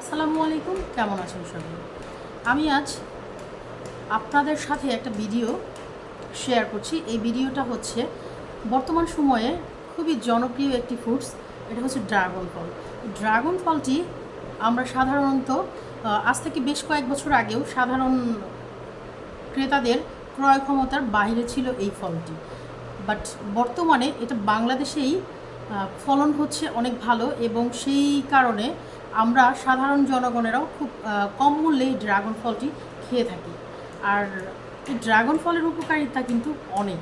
আসসালামু আলাইকুম, কেমন আছেন সবাই? আমি আজ আপনাদের সাথে একটা ভিডিও শেয়ার করছি। এই ভিডিওটা হচ্ছে বর্তমান সময়ে খুবই জনপ্রিয় একটি ফ্রুটস এটা হচ্ছে ড্রাগন ফল। ড্রাগন ফলটি আমরা সাধারণত আজ থেকে বেশ কয়েক বছর আগেও সাধারণ ক্রেতাদের ক্রয় ক্ষমতার বাইরে ছিল এই ফলটি। বাট বর্তমানে এটা বাংলাদেশেই ফলন হচ্ছে অনেক ভালো এবং সেই কারণে আমরা সাধারণ জনগণেরাও খুব কম মূল্যে এই ড্রাগন ফলটি খেয়ে থাকি। আর এই ড্রাগন ফলের উপকারিতা কিন্তু অনেক।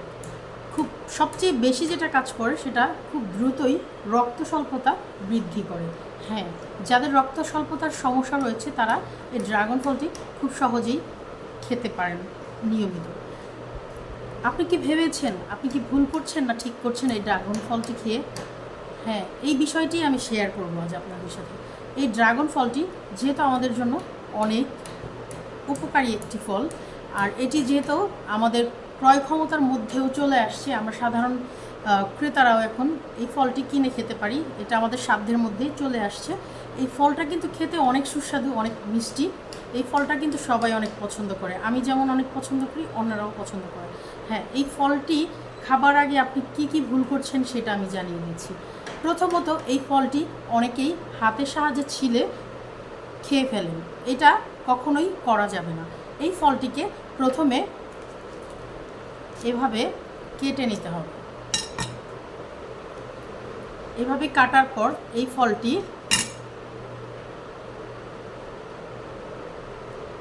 খুব, সবচেয়ে বেশি যেটা কাজ করে সেটা খুব দ্রুতই রক্ত স্বল্পতা বৃদ্ধি করে। হ্যাঁ যাদের রক্ত স্বল্পতার সমস্যা রয়েছে তারা এই ড্রাগন ফলটি খুব সহজেই খেতে পারেন নিয়মিত। আপনি কি ভেবেছেন, আপনি কি ভুল করছেন না ঠিক করছেন এই ড্রাগন ফলটি খেয়ে? হ্যাঁ এই বিষয়টি আমি শেয়ার করব আজ আপনাদের সাথে। এই ড্রাগন ফলটি যেহেতু আমাদের জন্য অনেক উপকারী একটি ফল, আর এটি যেহেতু আমাদের ক্রয় ক্ষমতার মধ্যেও চলে আসছে, আমরা সাধারণ ক্রেতারাও এখন এই ফলটি কিনে খেতে পারি, এটা আমাদের সাধ্যের মধ্যেই চলে আসছে। এই ফলটা কিন্তু খেতে অনেক সুস্বাদু, অনেক মিষ্টি, এই ফলটা কিন্তু সবাই অনেক পছন্দ করে। আমি যেমন অনেক পছন্দ করি, অন্যরাও পছন্দ করে। হ্যাঁ এই ফলটি খাবার আগে আপনি কি কি ভুল করছেন সেটা আমি জানিয়ে দিচ্ছি। প্রথমত এই ফলটি অনেকেই হাতের সাহায্যে ছিলে খেয়ে ফেলেন। এটা কখনোই করা যাবে না। এই ফলটিকে প্রথমে এভাবে কেটে নিতে হবে। এভাবে কাটার পর এই ফলটি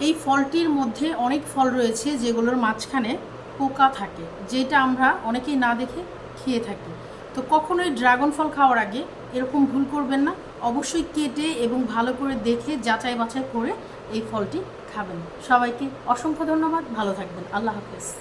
এই ফলটির মধ্যে অনেক ফল রয়েছে যেগুলোর মাঝখানে পোকা থাকে, যেটা আমরা অনেকেই না দেখে খেয়ে থাকি। তো কখনোই ড্রাগন ফল খাওয়ার আগে এরকম ভুল করবেন না। অবশ্যই কেটে এবং ভালো করে দেখে যাচাই বাছাই করে এই ফলটি খাবেন। সবাইকে অসংখ্য ধন্যবাদ। ভালো থাকবেন। আল্লাহ হাফেজ।